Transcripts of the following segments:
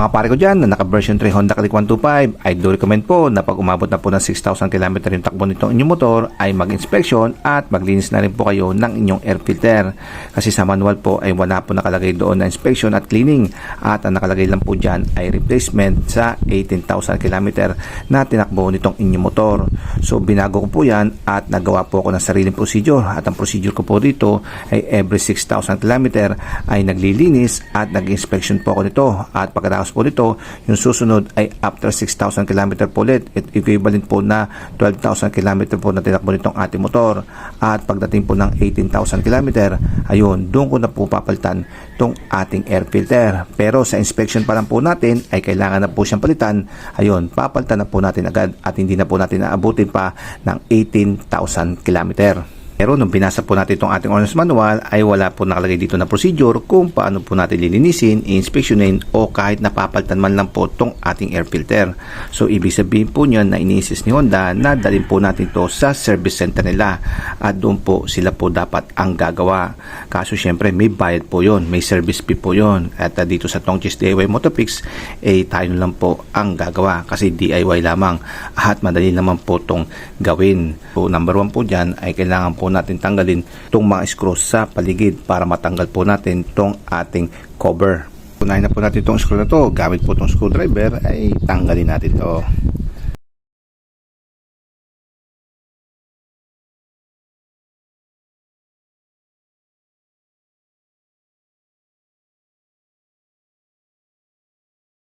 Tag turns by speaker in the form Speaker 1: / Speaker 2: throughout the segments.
Speaker 1: Mga pare ko dyan na naka-version 3 Honda Click 125, I do recommend po na pag umabot na po ng 6,000 km yung takbo nitong inyong motor ay mag-inspection at maglinis na rin po kayo ng inyong air filter. Kasi sa manual po ay wala po nakalagay doon na inspection at cleaning at ang nakalagay lang po dyan ay replacement sa 18,000 km na tinakbo nitong inyong motor. So binago ko po yan at nagawa po ako ng sariling procedure at ang procedure ko po dito ay every 6,000 km ay naglilinis at nag-inspection po ako nito at pagkatapos po nito. Yung susunod ay after 6,000 km po ulit. It equivalent po na 12,000 km po na tinakbo nitong ating motor. At pagdating po ng 18,000 km ayun doon ko na po papalitan tong ating air filter. Pero sa inspection pa lang po natin ay kailangan na po siyang palitan. Ayun papalitan na po natin agad at hindi na po natin naabutin pa ng 18,000 km pero nung binasa po natin itong ating owner's manual ay wala po nakalagay dito na procedure kung paano po natin lilinisin, inspeksyonin o kahit napapalitan man lang po itong ating air filter. So ibig sabihin po niyan na iniisis ni Honda na dalhin po natin ito sa service center nila at doon po sila po dapat ang gagawa. Kaso syempre may bayad po yon, may service fee po yon. At uh, dito sa Tongchis DIY Motofix eh tayo lang po ang gagawa kasi DIY lamang at madali naman po itong gawin. So number one po dyan ay kailangan po natin tanggalin itong mga screws sa paligid para matanggal po natin itong ating cover. Unahin na po natin itong screw na to. Gamit po itong screwdriver ay tanggalin natin to.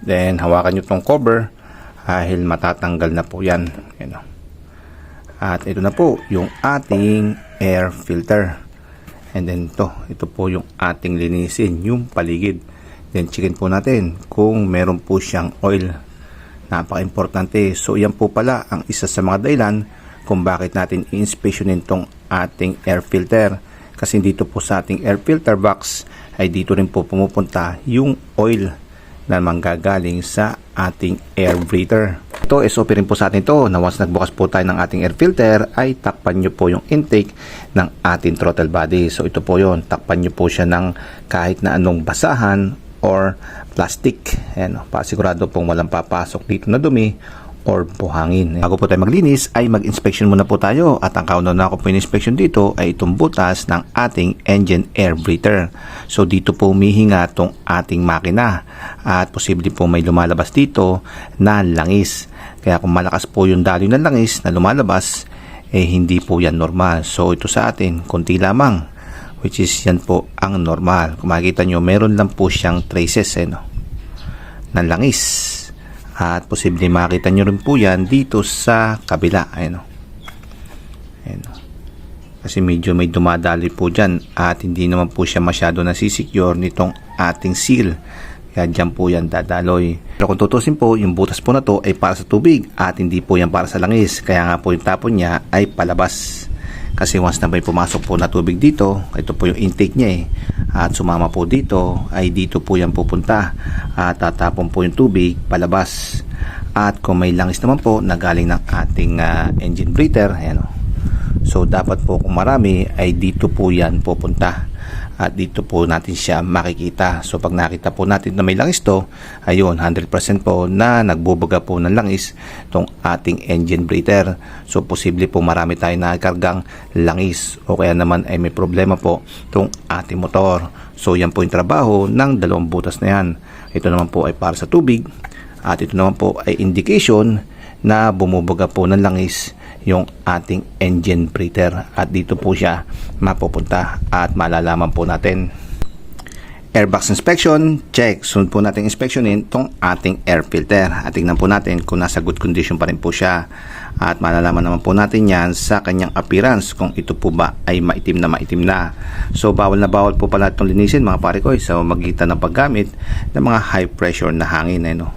Speaker 1: Then hawakan nyo itong cover dahil matatanggal na po yan. Yan o. At ito na po yung ating air filter. And then to, ito po yung ating linisin, yung paligid. Then chicken po natin kung meron po siyang oil. Napaka-importante. So yan po pala ang isa sa mga dahilan kung bakit natin i-inspectionin tong ating air filter. Kasi dito po sa ating air filter box ay dito rin po pumupunta yung oil na manggagaling sa ating air breather. Ito, SOP rin po sa atin to na once nagbukas po tayo ng ating air filter ay takpan nyo po yung intake ng ating throttle body. So ito po yon takpan nyo po siya ng kahit na anong basahan or plastic. Ayan, pasigurado pong walang papasok dito na dumi or buhangin. Bago po tayo maglinis ay mag-inspection muna po tayo at ang kauna na ako po inspection dito ay itong butas ng ating engine air breather. So dito po humihinga itong ating makina at posible po may lumalabas dito na langis. Kaya kung malakas po yung daloy ng langis na lumalabas eh hindi po yan normal. So ito sa atin konti lamang which is yan po ang normal. Kung makikita nyo meron lang po siyang traces eh, no? ng langis at posible makita nyo rin po yan dito sa kabila ayan o ayan o kasi medyo may dumadali po dyan at hindi naman po siya masyado nasisecure nitong ating seal kaya dyan po yan dadaloy. Pero kung tutusin po yung butas po na to ay para sa tubig at hindi po yan para sa langis. Kaya nga po yung tapon niya ay palabas. Kasi once na may pumasok po na tubig dito ito po yung intake niya eh. At sumama po dito ay dito po yan pupunta. At tatapon po yung tubig palabas. At kung may langis naman po na galing ng ating uh, engine breather ayan o. so dapat po kung marami ay dito po yan pupunta at dito po natin siya makikita. So pag nakita po natin na may langis to ayun 100% po na nagbubuga po ng langis tong ating engine breather. So posible po marami tayo nakargang langis o kaya naman ay may problema po tong ating motor. So yan po yung trabaho ng dalawang butas na yan. Ito naman po ay para sa tubig at ito naman po ay indication na bumubuga po ng langis yung ating engine breather. At dito po siya mapupunta at malalaman po natin. Airbox inspection check. Sunod po natin inspeksyonin tong ating air filter. At tingnan po natin kung nasa good condition pa rin po siya. At malalaman naman po natin yan sa kanyang appearance kung ito po ba ay maitim na maitim na. So bawal na bawal po pala itong linisin mga pare ko sa magitan ng paggamit ng mga high pressure na hangin eh, no?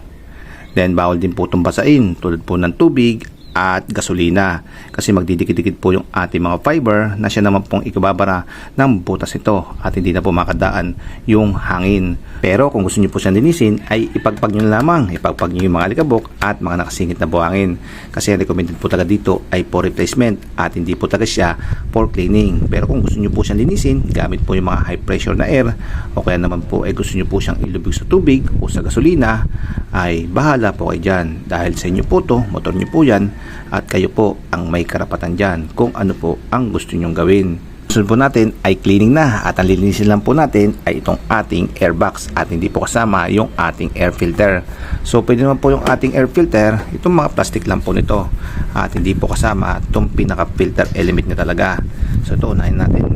Speaker 1: then bawal din po itong basain tulad po ng tubig at gasolina kasi magdidikit-dikit po yung ating mga fiber na siya naman pong ikababara ng butas ito at hindi na po makadaan yung hangin. Pero kung gusto niyo po siyang linisin ay ipagpag nyo lamang, ipagpag nyo yung mga alikabok at mga nakasingit na buhangin kasi recommended po talaga dito ay for replacement at hindi po talaga siya for cleaning. Pero kung gusto niyo po siyang linisin, gamit po yung mga high pressure na air o kaya naman po ay gusto niyo po siyang ilubig sa tubig o sa gasolina ay bahala po kayo dyan dahil sa inyo po to, motor niyo po yan at kayo po ang may karapatan dyan kung ano po ang gusto nyong gawin. Sunod po natin ay cleaning na at ang lilinisin lang po natin ay itong ating airbox at hindi po kasama yung ating air filter. So pwede naman po yung ating air filter, itong mga plastic lang po nito at hindi po kasama itong pinaka filter element niya talaga. So ito unahin natin.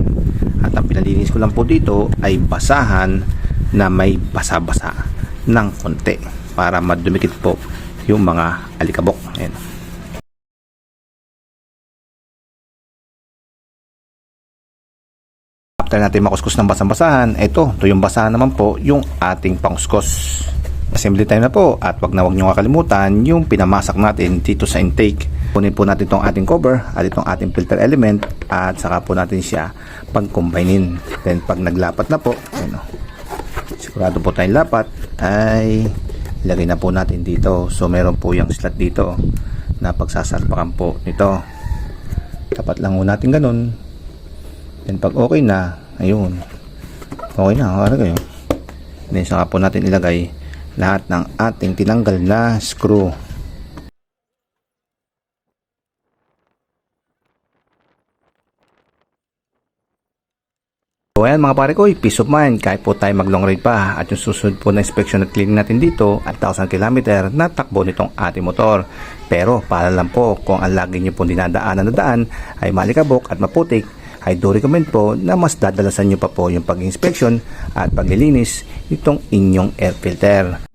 Speaker 1: At ang pinalinis ko lang po dito ay basahan na may basa-basa ng konti para madumikit po yung mga alikabok. Ayan. After natin makuskus ng basang-basahan, ito, ito yung basahan naman po, yung ating panguskus. Assembly time na po at wag na wag nyo kakalimutan yung pinamasak natin dito sa intake. Kunin po natin itong ating cover at itong ating filter element at saka po natin siya pag-combinein. Then pag naglapat na po, ano, sigurado po tayong lapat ay ilagay na po natin dito. So meron po yung slot dito na pagsasarpakan po nito. Tapat lang po natin ganun. Then pag okay na, ayun. Okay na, okay kayo. Then saka po natin ilagay lahat ng ating tinanggal na screw. So mga pare ko, peace of mind kahit po tayo mag long ride pa at yung susunod po na inspection at cleaning natin dito at 1000 km na takbo nitong ating motor. Pero para lang po kung ang lagi nyo po dinadaanan na daan ay malikabok at maputik ay do recommend po na mas dadalasan nyo pa po yung pag-inspection at paglilinis nitong inyong air filter.